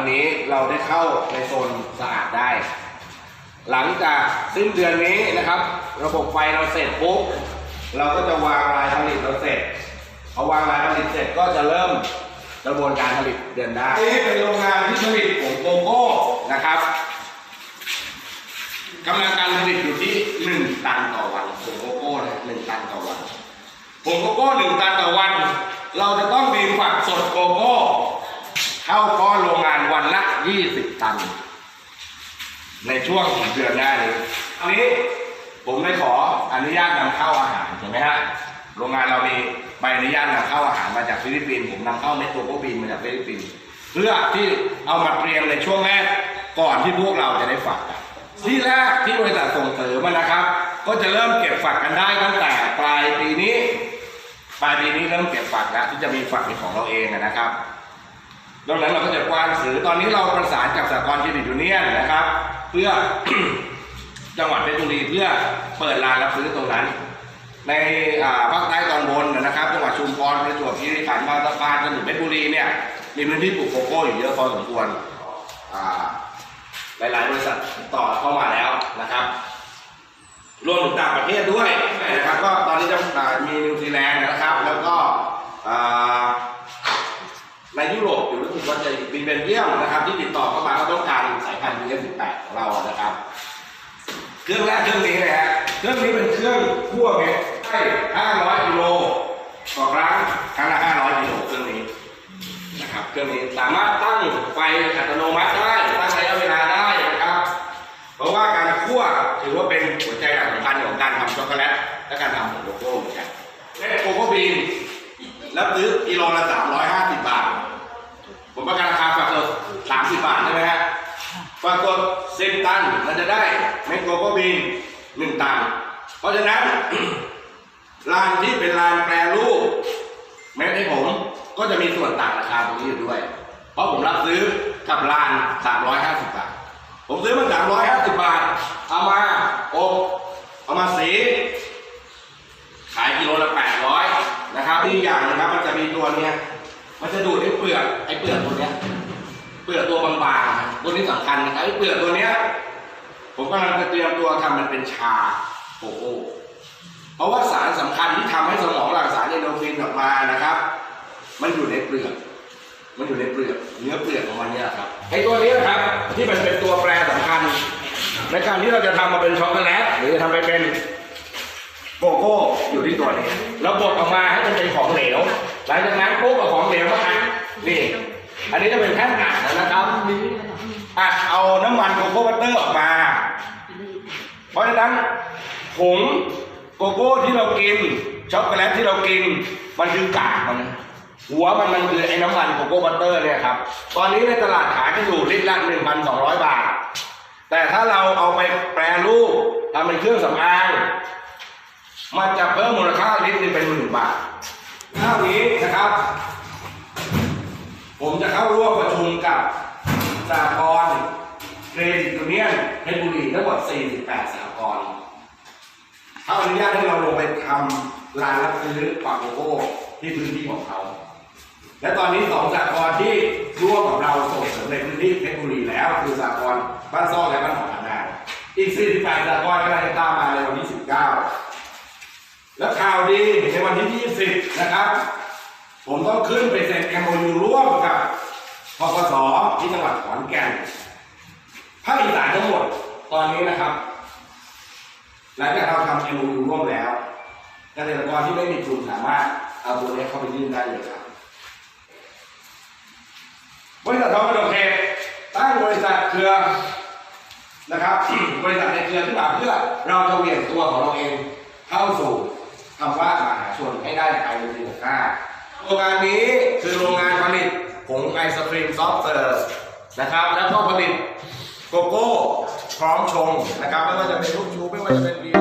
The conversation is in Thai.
ันนี้เราได้เข้าในโซนสะอาดได้ หลังจากสิ้นเดือนนี้นะครับ ระบบไฟเราเสร็จปุ๊บเราก็จะวางลายผลิตเราเสร็จพอวางลายผลิตเสร็จก็จะเริ่มกระบวนการผลิตเดือนได้นี่เป็นโรงงานที่ผลิตผงโกโก้นะครับกำลังการผลิตอยู่ที่ 1 ตันต่อวันผงโกโก้นะหนึ่งตันต่อวันผงโกโก้หนึ่งตันต่อวัน เราจะต้องมีฝักสดโกโก้ เข้าก้อนโรงงานวันละ20ตัน ในช่วงของเดือนหน้านี้อันนี้ผมได้ขออนุญาตนำเข้าอาหารเห็นไหมฮะโรงงานเรามีใบอนุญาตนำเข้าอาหารมาจากฟิลิปปินส์ผมนำเข้าเม็ดโกโก้บีนมาจากฟิลิปปินส์เพื่อที่เอามาเตรียมในช่วงแรกก่อนที่พวกเราจะได้ฝักกันที่แรกที่บริษัทส่งเสริมนนะครับ ก็จะเริ่มเก็บฝักกันได้ตั้งแต่ปลายปีนี้ ปลายปีนี้เริ่มเก็บฝักแล้วที่จะมีฝักเป็นของเราเองนะครับ ดังนั้นเราก็จะกวานซื้อตอนนี้เราประสานกับสหกรณ์เครดิตยูเนียนนะครับ เพื่อจังหวัดเพชรบุรีเพื่อเปิดร้านรับซื้อตรงนั้น ในภาคใต้ตอนบนนะครับจังหวัดชุมพรประจวบคีรีขันธ์บางสะพานจนถึงเพชรบุรีเนี่ยมีพื้นที่ปลูกโกโก้อยู่เยอะพอสมควรหลาย ๆ บริษัทต่อเข้ามาแล้วนะครับ รวมถึงต่างประเทศด้วยนะครับ ก็ตอนนี้จะมีนิวซีแลนด์ เบลเยียมนะครับที่ติดต่อเข้ามาเขาต้องการสายพันธุ์ BF18 ของเรานะครับ เครื่องแรกเครื่องนี้นะฮะเครื่องนี้เป็นเครื่องคั่วเม็ดใช่500กิโลต่อครั้งครั้งละ500กิโลเครื่องนี้นะครับเครื่องนี้สามารถตั้งไฟอัตโนมัติได้ตั้งระยะเวลาได้นะครับ เพราะว่าการคั่วถือว่าเป็นหัวใจหลักสำคัญของการทำช็อกโกแลตและการทำผงโกโก้เหมือนกันเม็ดโกโก้บีนแล้วซื้อกิโลละ350 บาท ผมประกันราคาฝากสด30บาทใช่ไหมฮะฝากสด10ตันมันจะได้เม็ดโกโก้บีน1ตัน เพราะฉะนั้นร้านที่เป็นร้านแปรรูปเม็ดให้ผมก็จะมีส่วนต่างราคาตรงนี้อยู่ด้วย เพราะผมรับซื้อกับร้าน 350 บาท ผมซื้อมา 350 บาท เอามาอบเอามาสี ขายกิโลละ800นะครับที่อย่างนะครับมันจะมีตัวเนี้ย มันจะดูดไอ้เปลือกไอ้ เปลือกตัวเนี้ยเปลือกตัวบางๆตัวนี้สำคัญนะครับไอ้เปลือกตัวเนี้ย ผมกำลังจะเตรียมตัวทำมันเป็นชาโกโก้เพราะว่าสารสำคัญที่ทำให้สมองหลั่งสารเอนโดรฟินออกมานะครับ มันอยู่ในเปลือก มันอยู่ในเปลือกเนื้อเปลือกของมันเนี่ยครับไอ้ตัวนี้นะครับ ที่มันเป็นตัวแปรสำคัญ ในการที่เราจะทำมาเป็นช็อกโกแลตหรือจะทำไปเป็นโกโก้อยู่ที่ตัวนี้เราบดออกมาให้มันเป็นของเหลว หลังจากนั้นปุ๊บเอาของเหลวมาอัดนี่ อันนี้จะเป็นแท่นอัดนะครับอัดเอาน้ำมันโกโก้บัตเตอร์ออกมา เพราะฉะนั้นผงโกโก้ที่เรากินช็อกโกแลตที่เรากินมันคือกากมันหัวมันมันคือไอ้น้ำมันโกโก้บัตเตอร์เนี่ยครับ ตอนนี้ในตลาดขายกันอยู่ลิตรละ1,200บาท แต่ถ้าเราเอาไปแปรรูปทำเป็นเครื่องสำอางมันจะเพิ่มมูลค่าลิตรนึงเป็นหมื่นบาทเท่านี้นะครับ ผมจะเข้าร่วมประชุมกับสหกรณ์เครดิตยูเนียนเพชรบุรีทั้งหมด 48สหกรณ์เขาอนุญาตให้เราลงไปทำร้านรับซื้อปากโกโก้ที่พื้นที่ของเขา และตอนนี้สองสหกรณ์ที่ร่วมกับเราส่งเสริมในพื้นที่เพชรบุรีแล้ว คือสหกรณ์บ้านซ่อและบ้านหอนาอีก 48สหกรณ์กำลังจะตามมาในวันที่ 19 และข่าวดีในวันที่ 20 นะครับ ผมต้องขึ้นไปเซ็น MOU ร่วมกับพกสที่จังหวัดขอนแก่นภาคอีสานทั้งหมดตอนนี้นะครับ หลังจากเราทำ MOU ร่วมแล้วเกษตรกรที่ไม่มีทุนสามารถเอาตัวนี้เข้าไปยื่นได้เลยครับบริษัททองกระดกเทพตั้งบริษัทเครือนะครับบริษัทในเครือขึ้นมาเพื่อเราจะเหวี่ยงตัวของเราเองเข้าสู่คำว่ามหาชนให้ได้ภายในปี65 โรงงานนี้คือโรงงานผลิตผงไอศครีมซอฟต์เซอร์นะครับ แล้วก็ผลิตโกโก้พร้อมชงนะครับ ไม่ว่าจะเป็นลูกชูไม่ว่าจะเป็นวีโอ